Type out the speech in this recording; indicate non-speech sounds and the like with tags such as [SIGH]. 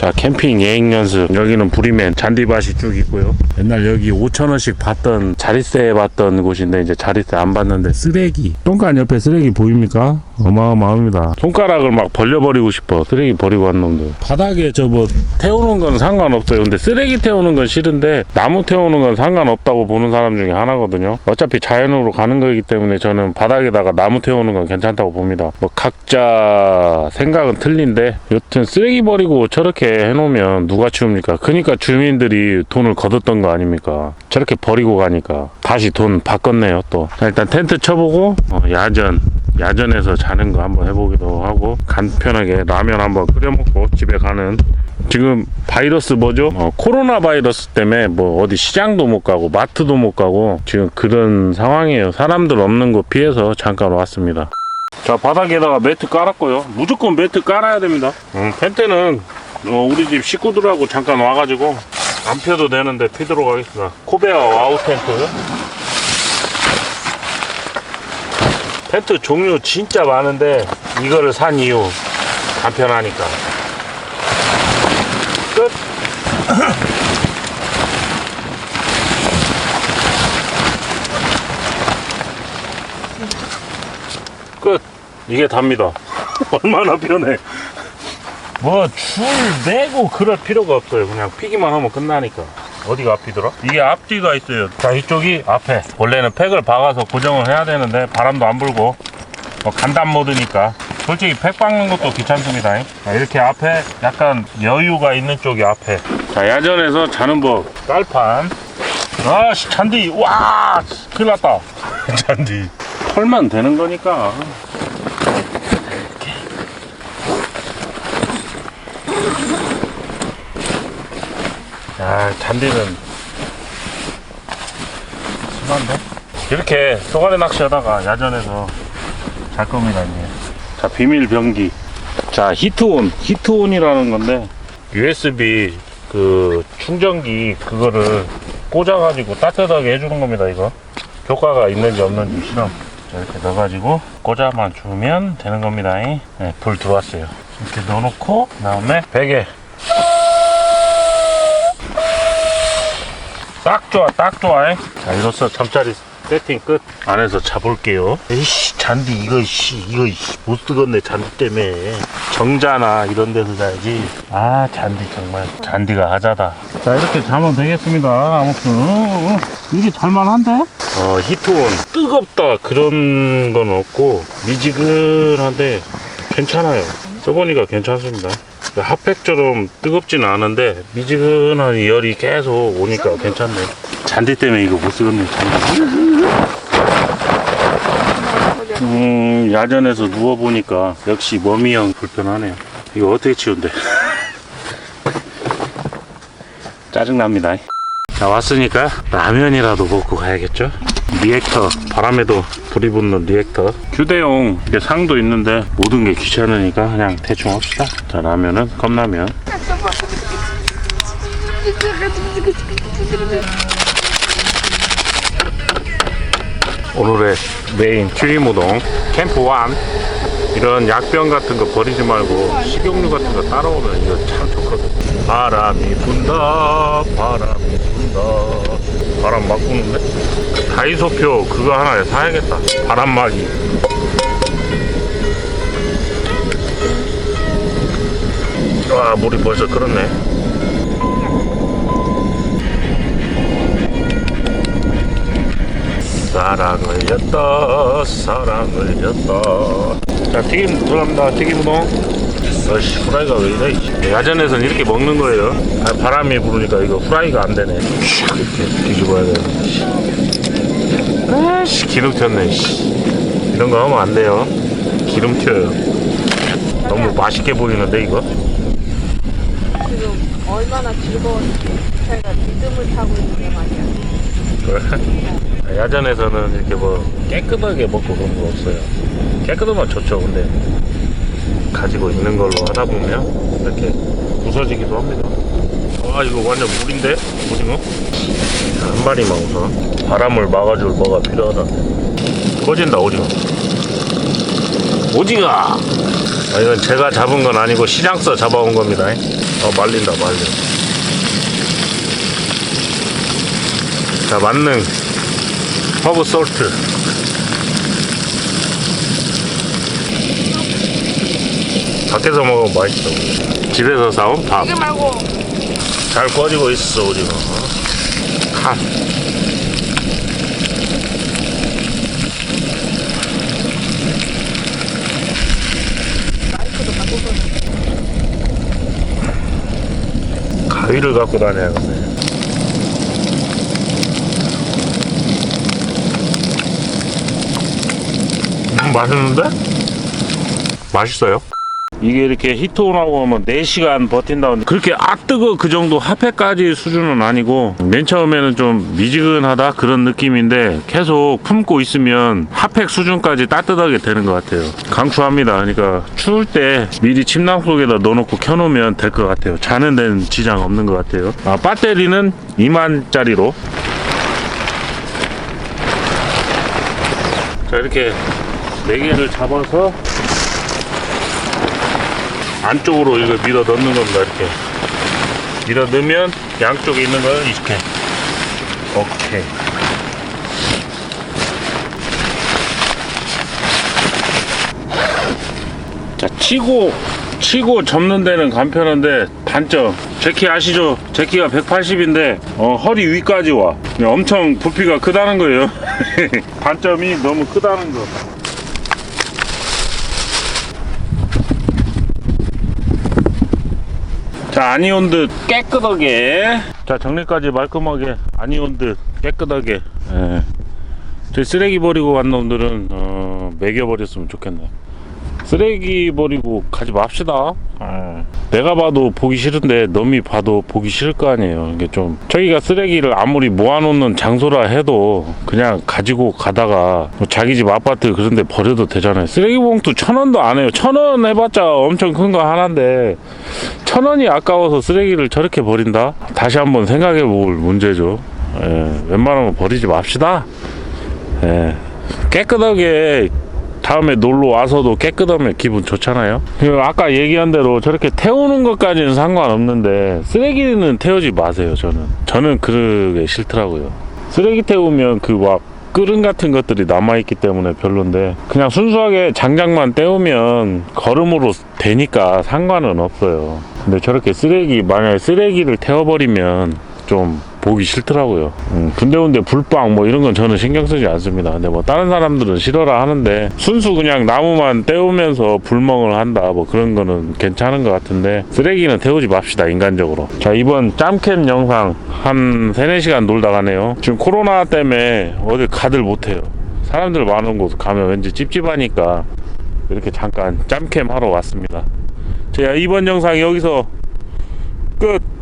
자 캠핑 예행 연습. 여기는 부리맨 잔디밭이 쭉 있고요. 옛날 여기 5천원씩 받던 자릿세 받던 곳인데 이제 자릿세 안 받는데 쓰레기. 똥간 옆에 쓰레기 보입니까? 어마어마합니다. 손가락을 막 벌려버리고 싶어. 쓰레기 버리고 간 놈들. 바닥에 저 뭐 태우는 건 상관없어요. 근데 쓰레기 태우는 건 싫은데 나무 태우는 건 상관없다고 보는 사람 중에 하나거든요. 어차피 자연으로 가는 거기 때문에 저는 바닥에다가 나무 태우는 건 괜찮다고 봅니다. 뭐 각자 생각은 틀린데 여튼 쓰레기 버리고 저렇게 해놓으면 누가 치웁니까 그러니까 주민들이 돈을 거뒀던 거 아닙니까 저렇게 버리고 가니까 다시 돈 바꿨네요 또 자, 일단 텐트 쳐보고 어, 야전 야전에서 자는 거 한번 해보기도 하고 간편하게 라면 한번 끓여 먹고 집에 가는 지금 바이러스 뭐죠? 어, 코로나 바이러스 때문에 뭐 어디 시장도 못 가고 마트도 못 가고 지금 그런 상황이에요. 사람들 없는 곳 피해서 잠깐 왔습니다. 자 바닥에다가 매트 깔았고요. 무조건 매트 깔아야 됩니다. 음, 텐트는 어, 우리 집 식구들하고 잠깐 와가지고 안 펴도 되는데 피도록 하겠습니다. 코베아 와우 텐트. 텐트 종류 진짜 많은데 이거를 산 이유 간편하니까 끝 [COUGHS] 끝. 이게 답니다. [LAUGHS] 얼마나 편해. 뭐, 줄 내고 그럴 필요가 없어요. 그냥 피기만 하면 끝나니까. 어디가 앞이더라? 이게 앞뒤가 있어요. 자, 이쪽이 앞에. 원래는 팩을 박아서 고정을 해야 되는데, 바람도 안 불고, 뭐 간단 모드니까. 솔직히 팩 박는 것도 귀찮습니다. 자, 이렇게 앞에 약간 여유가 있는 쪽이 앞에. 자, 야전에서 자는 법. 깔판. 아씨, 잔디. 와! 큰일 났다. [LAUGHS] 잔디. 털만 되는 거니까. 야, 잔디는 심한데? 이렇게 쏘가리 낚시하다가 야전에서 잘 겁니다, 이제. 자, 비밀 변기. 자, 히트온. 히트온이라는 건데, USB 그 충전기 그거를 꽂아가지고 따뜻하게 해주는 겁니다, 이거. 효과가 있는지 없는지 실험. 자, 이렇게 넣어가지고 꽂아만 주면 되는 겁니다. 네, 불 들어왔어요. 이렇게 넣어놓고, 그 다음에 베개. 딱 좋아, 딱 좋아. 자, 이로써 잠자리 세팅 끝. 안에서 자볼게요. 에이씨, 잔디, 이거, 씨, 이거, 씨, 못 쓰겠네, 잔디 때문에. 정자나 이런 데서 자야지. 아, 잔디, 정말. 잔디가 하자다. 자, 이렇게 자면 되겠습니다. 아무튼. 이게 잘만한데? 어, 히트온. 뜨겁다, 그런 건 없고, 미지근한데, 괜찮아요. 써보니까 괜찮습니다. 핫팩처럼 뜨겁지는 않은데 미지근한 열이 계속 오니까 괜찮네. 잔디 때문에 이거 못 쓰겠네. 잔디. 음, 야전에서 누워 보니까 역시 머미형 불편하네요. 이거 어떻게 치운대? [LAUGHS] 짜증 납니다. 자 왔으니까 라면이라도 먹고 가야겠죠? 리액터 바람에도 불이 붙는 리액터. 휴대용 이게 상도 있는데 모든 게 귀찮으니까 그냥 대충 합시다. 자 라면은 컵라면. 오늘의 메인 튀김우동 캠프 원. 이런 약병 같은 거 버리지 말고 식용유 같은 거 따라오면 이거 참 좋거든. 바람이 분다 바람이 분다 바람 막 부는데? 다이소표 그거 하나 사야겠다. 바람막이. 와 물이 벌써 끓었네 사랑을 였다 사랑을 였다. 자 튀김 들어갑니다. 튀김 우동. 어씨 후라이가 왜 이래. 야전에선 이렇게 먹는 거예요. 아, 바람이 부르니까 이거 후라이가 안 되네. 슉 이렇게 뒤집어야 씨. 아씨 기름 튀었네 씨. 이런 거 하면 안 돼요. 기름 튀어요. 너무 맛있게 보이는데 이거? 지금 얼마나 즐거웠는지 저희가 리듬을 타고 있는 게 말이야. 야전에서는 이렇게 뭐 깨끗하게 먹고 그런 거 없어요. 깨끗하면 좋죠. 근데 가지고 있는 걸로 하다 보면 이렇게 부서지기도 합니다. 아 이거 완전 물인데 오징어? 한 마리만 우선 바람을 막아줄 뭐가 필요하다. 꺼진다 오징어. 오징어. 아, 이건 제가 잡은 건 아니고 시장서 잡아온 겁니다. 어, 말린다, 말려. 자, 만능. 허브 솔트. 밖에서 먹으면 맛있어. 집에서 사온 밥. 이거 말고 잘 꺼지고 있어, 우리가. 칸. 바꿔서 가위를 갖고 다녀야겠네. 음, 맛있는데? 맛있어요? 이게 이렇게 히트 나고 오면 4시간 버틴다는데 그렇게 아 뜨거 그 정도 핫팩까지 수준은 아니고 맨 처음에는 좀 미지근하다 그런 느낌인데 계속 품고 있으면 핫팩 수준까지 따뜻하게 되는 것 같아요. 강추합니다. 그러니까 추울 때 미리 침낭 속에다 넣어놓고 켜놓으면 될 것 같아요. 자는 데는 지장 없는 것 같아요. 아 배터리는 2만짜리로. 자 이렇게 4개를 잡아서 안쪽으로 이거 밀어 넣는 겁니다 이렇게. 밀어 넣으면 양쪽에 있는 거는 이렇게. 오케이. 자 치고 치고 접는 데는 간편한데 단점. 제키 아시죠? 제키가 180인데 어, 허리 위까지 와. 엄청 부피가 크다는 거예요. [LAUGHS] 단점이 너무 크다는 거 자 아니온 듯. 깨끗하게. 자 정리까지 말끔하게. 아니온 듯. 깨끗하게. 예. 저희 쓰레기 버리고 간 놈들은 어, 매겨버렸으면 좋겠네 쓰레기 버리고 가지 맙시다 예. 내가 봐도 보기 싫은데 놈이 봐도 보기 싫을 거 아니에요 이게 좀 저기가 쓰레기를 아무리 모아놓는 장소라 해도 그냥 가지고 가다가 뭐 자기 집 아파트 그런 데 버려도 되잖아요 쓰레기 봉투 천 원도 안 해요 천 원 해봤자 엄청 큰 거 하나인데 천 원이 아까워서 쓰레기를 저렇게 버린다? 다시 한번 생각해 볼 문제죠. 예, 웬만하면 버리지 맙시다. 예, 깨끗하게 다음에 놀러 와서도 깨끗하면 기분 좋잖아요. 그 아까 얘기한 대로 저렇게 태우는 것까지는 상관없는데 쓰레기는 태우지 마세요. 저는 저는 그러게 싫더라고요. 쓰레기 태우면 그막 끓은 같은 것들이 남아있기 때문에 별론데 그냥 순수하게 장작만 떼우면 걸음으로 되니까 상관은 없어요. 근데 저렇게 쓰레기 만약에 쓰레기를 태워버리면 좀 보기 싫더라고요. 음, 군데군데 불빵 뭐 이런 건 저는 신경 쓰지 않습니다. 근데 뭐 다른 사람들은 싫어라 하는데 순수 그냥 나무만 떼우면서 불멍을 한다 뭐 그런 거는 괜찮은 것 같은데 쓰레기는 태우지 맙시다 인간적으로. 자 이번 짬캠 영상 한 3, 4시간 놀다 가네요. 지금 코로나 때문에 어디 가들 못해요. 사람들 많은 곳 가면 왠지 찝찝하니까 이렇게 잠깐 짬캠 하러 왔습니다. 자 이번 영상 여기서 끝.